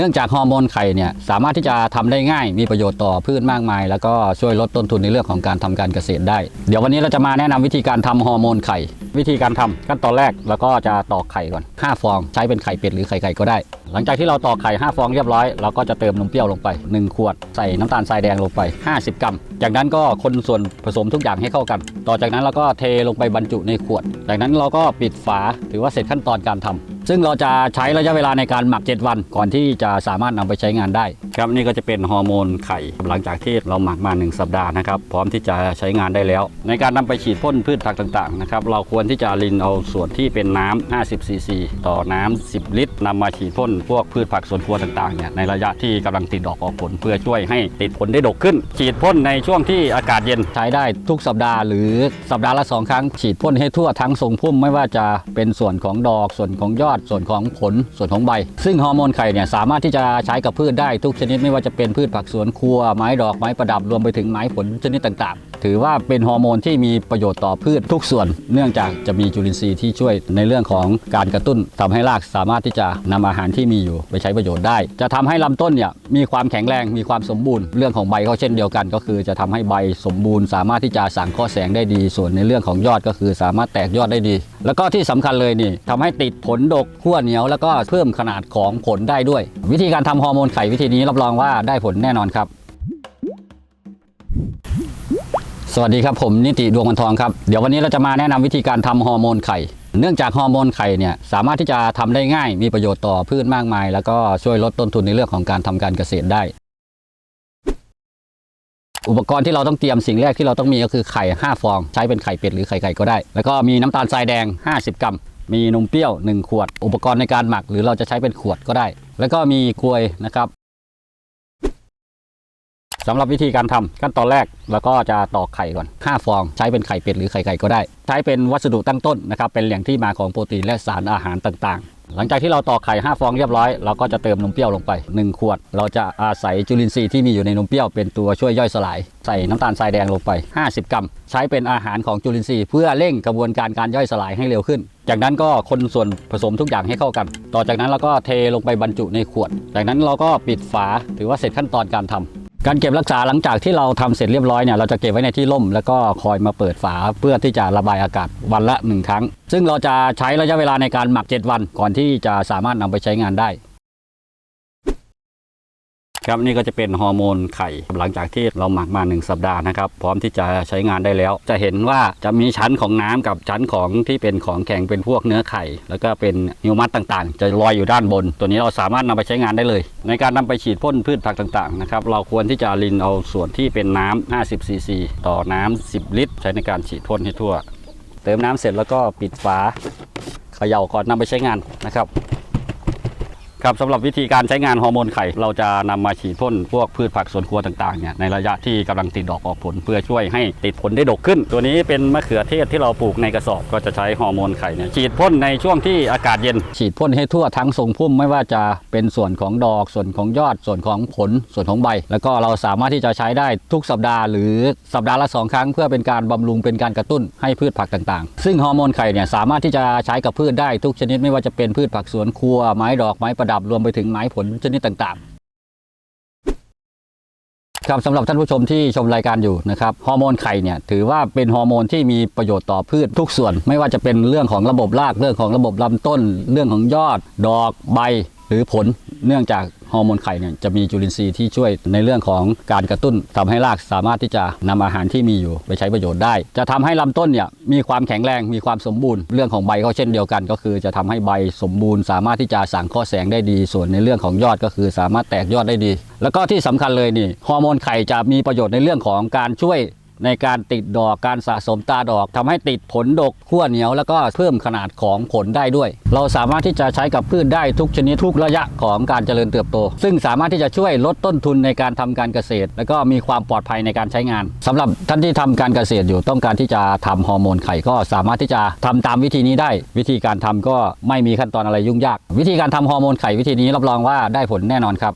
เนื่องจากฮอร์โมนไข่เนี่ยสามารถที่จะทำได้ง่าย มีประโยชน์ต่อพืชมากมาย แล้วก็ช่วยลดต้นทุนในเรื่องของการทำการเกษตรได้ เดี๋ยววันนี้เราจะมาแนะนำวิธีการทำฮอร์โมนไข่ วิธีการทำขั้นตอนแรกเราก็จะตอกไข่ก่อน5ฟองใช้เป็นไข่เป็ดหรือไข่ไก่ก็ได้ หลังจากที่เราตอกไข่ 5 ฟองเรียบร้อย เราก็จะเติมนมเปรี้ยวลงไป 1 ขวด ใส่น้ำตาลทรายแดงลงไป 50 กรัม จากนั้นก็คนส่วนผสมทุกอย่างให้เข้ากัน ต่อจากนั้นเราก็เทลงไปบรรจุในขวด จากนั้นเราก็ปิดฝาถือว่าเสร็จขั้นตอนการทำซึ่งเราจะใช้ระยะเวลาในการหมัก 7 วัน ก่อนที่จะสามารถนำไปใช้งานได้ ครับนี่ก็จะเป็นฮอร์โมนไข่ หลังจากที่เราหมักมา 1 สัปดาห์นะครับพร้อมที่จะใช้งานได้แล้ว ในการนำไปฉีดพ่นพืชผักต่างๆนะครับเราควรที่จะรินเอาส่วนที่เป็นน้ำ50ซีซีต่อน้ำ10 ลิตรนำมาฉีดพ่นพวกพืชผักสวนครัวต่างๆเนี่ยในระยะที่กำลังติดดอกออกผล เพื่อช่วยให้ติดผลได้ดกขึ้น ฉีดพ่นในช่วงที่อากาศเย็นใช้ได้ทุกสัปดาห์หรือสัปดาห์ละสองครั้ง ฉีดพ่นให้ทั่วทั้งทรงพุ่มไม่ว่าจะเป็นส่วนของดอกส่วนของยอดส่วนของผลส่วนของใบ ซึ่งฮอร์โมนไข่เนี่ยสามารถที่จะใช้กับพืชได้ทุกชนิดไม่ว่าจะเป็นพืชผักสวนครัวไม้ดอกไม้ประดับรวมไปถึงไม้ผลชนิดต่างๆ ถือว่าเป็นฮอร์โมนที่มีประโยชน์ต่อพืชทุกส่วน เนื่องจากจะมีจุลินทรีย์ที่ช่วยในเรื่องของการกระตุ้นทำให้รากสามารถที่จะนำอาหารที่มีอยู่ไปใช้ประโยชน์ได้ จะทำให้ลำต้นเนี่ยมีความแข็งแรงมีความสมบูรณ์เรื่องของใบก็เช่นเดียวกัน ก็คือจะทำให้ใบสมบูรณ์ สามารถที่จะสั่งข้อแสงได้ดี ส่วนในเรื่องของยอดก็คือสามารถแตกยอดได้ดี แล้วก็ที่สำคัญเลยนี่ทำให้ติดผลดกขั้วเหนียว แล้วก็เพิ่มขนาดของผลได้ด้วย วิธีการทำฮอร์โมนไข่วิธีนี้รับรองว่าได้ผลแน่นอนครับ สวัสดีครับผมนิติดวงวันทองครับเดี๋ยววันนี้เราจะมาแนะนำวิธีการทำฮอร์โมนไข่ เนื่องจากฮอร์โมนไข่เนี่ยสามารถที่จะทำได้ง่าย มีประโยชน์ต่อพืชมากมาย แล้วก็ช่วยลดต้นทุนในเรื่องของการทำการเกษตรได้ อุปกรณ์ที่เราต้องเตรียมสิ่งแรกที่เราต้องมีก็คือไข่ 5 ฟอง ใช้เป็นไข่เป็ดหรือไข่ไก่ก็ได้ แล้วก็มีน้ำตาลทรายแดง 50 กรัม มีนมเปรี้ยว 1 ขวด อุปกรณ์ในการหมัก หรือเราจะใช้เป็นขวดก็ได้ แล้วก็มีกลวยนะครับ สำหรับวิธีการทำขั้นตอนแรกเราก็จะตอกไข่ก่อน 5 ฟอง ใช้เป็นไข่เป็ดหรือไข่ไก่ก็ได้ ใช้เป็นวัสดุตั้งต้นนะครับเป็นแหล่งที่มาของโปรตีนและสารอาหารต่างๆ หลังจากที่เราตอกไข่ 5 ฟองเรียบร้อยเราก็จะเติมนมเปรี้ยวลงไป 1 ขวด เราจะอาศัยจุลินทรีย์ที่มีอยู่ในนมเปรี้ยวเป็นตัวช่วยย่อยสลาย ใส่น้ำตาลทรายแดงลงไป 50 กรัม ใช้เป็นอาหารของจุลินทรีย์เพื่อเร่งกระบวนการการย่อยสลายให้เร็วขึ้นจากนั้นก็คนส่วนผสมทุกอย่างให้เข้ากัน ต่อจากนั้นเราก็เทลงไปบรรจุในขวด จากนั้นเราก็ปิดฝาถือว่าเสร็จขั้นตอนการทำ การเก็บรักษาหลังจากที่เราทำเสร็จเรียบร้อยเนี่ยเราจะเก็บไว้ในที่ร่ม แล้วก็คอยมาเปิดฝาเพื่อที่จะระบายอากาศวันละหนึ่งครั้ง ซึ่งเราจะใช้ระยะเวลาในการหมัก 7 วันก่อนที่จะสามารถนำไปใช้งานได้ ครับนี่ก็จะเป็นฮอร์โมนไข่หลังจากที่เราหมักมา 1 สัปดาห์นะครับ พร้อมที่จะใช้งานได้แล้ว จะเห็นว่าจะมีชั้นของน้ำกับชั้นของที่เป็นของแข็งเป็นพวกเนื้อไข่ แล้วก็เป็นนิวมัสต่างๆ จะลอยอยู่ด้านบน ตัวนี้เราสามารถนำไปใช้งานได้เลย ในการนำไปฉีดพ่นพืชผักต่างๆนะครับเราควรที่จะรินเอาส่วนที่เป็นน้ำ50ซีซีต่อน้ำ10 ลิตร ใช้ในการฉีดพ่นให้ทั่ว เติมน้ำเสร็จแล้วก็ปิดฝาเขย่าก่อนนำไปใช้งานนะครับ ครับสำหรับวิธีการใช้งานฮอร์โมนไข่ เราจะนำมาฉีดพ่นพวกพืชผักสวนครัวต่างๆเนี่ยในระยะที่กำลังติดดอกออกผลเพื่อช่วยให้ติดผลได้ดกขึ้น ตัวนี้เป็นมะเขือเทศที่เราปลูกในกระสอบก็จะใช้ฮอร์โมนไข่เนี่ยฉีดพ่นในช่วงที่อากาศเย็น ฉีดพ่นให้ทั่วทั้งทรงพุ่มไม่ว่าจะเป็นส่วนของดอกส่วนของยอดส่วนของผลส่วนของใบ แล้วก็เราสามารถที่จะใช้ได้ทุกสัปดาห์หรือสัปดาห์ละสองครั้ง เพื่อเป็นการบำรุงเป็นการกระตุ้นให้พืชผักต่างๆ ซึ่งฮอร์โมนไข่เนี่ยสามารถที่จะใช้กับพืชได้ทุกชนิดไม่ว่าจะเป็นพืชผักสวนครัวไม้ดอกไม้ประดับรวมไปถึงไม้ผลชนิดต่างๆ ครับสำหรับท่านผู้ชมที่ชมรายการอยู่นะครับฮอร์โมนไข่เนี่ยถือว่าเป็นฮอร์โมนที่มีประโยชน์ต่อพืชทุกส่วน ไม่ว่าจะเป็นเรื่องของระบบรากเรื่องของระบบลำต้น เรื่องของยอด ดอกใบ หรือผลเนื่องจาก ฮอร์โมนไข่เนี่ยจะมีจุลินทรีย์ที่ช่วยในเรื่องของการกระตุ้นทำให้รากสามารถที่จะนำอาหารที่มีอยู่ไปใช้ประโยชน์ได้ จะทำให้ลำต้นเนี่ยมีความแข็งแรงมีความสมบูรณ์เรื่องของใบก็เช่นเดียวกัน ก็คือจะทำให้ใบสมบูรณ์ สามารถที่จะสั่งข้อแสงได้ดี ส่วนในเรื่องของยอดก็คือสามารถแตกยอดได้ดี แล้วก็ที่สำคัญเลยนี่ฮอร์โมนไข่จะมีประโยชน์ในเรื่องของการช่วย ในการติดดอกการสะสมตาดอกทำให้ติดผลดกขั้วเหนียวแล้วก็เพิ่มขนาดของผลได้ด้วย เราสามารถที่จะใช้กับพืชได้ทุกชนิดทุกระยะของการเจริญเติบโต ซึ่งสามารถที่จะช่วยลดต้นทุนในการทำการเกษตร แล้วก็มีความปลอดภัยในการใช้งานสำหรับท่านที่ทำการเกษตรอยู่ต้องการที่จะทำฮอร์โมนไข่ก็สามารถที่จะทำตามวิธีนี้ได้ วิธีการทำก็ไม่มีขั้นตอนอะไรยุ่งยาก วิธีการทำฮอร์โมนไข่วิธีนี้รับรองว่าได้ผลแน่นอนครับ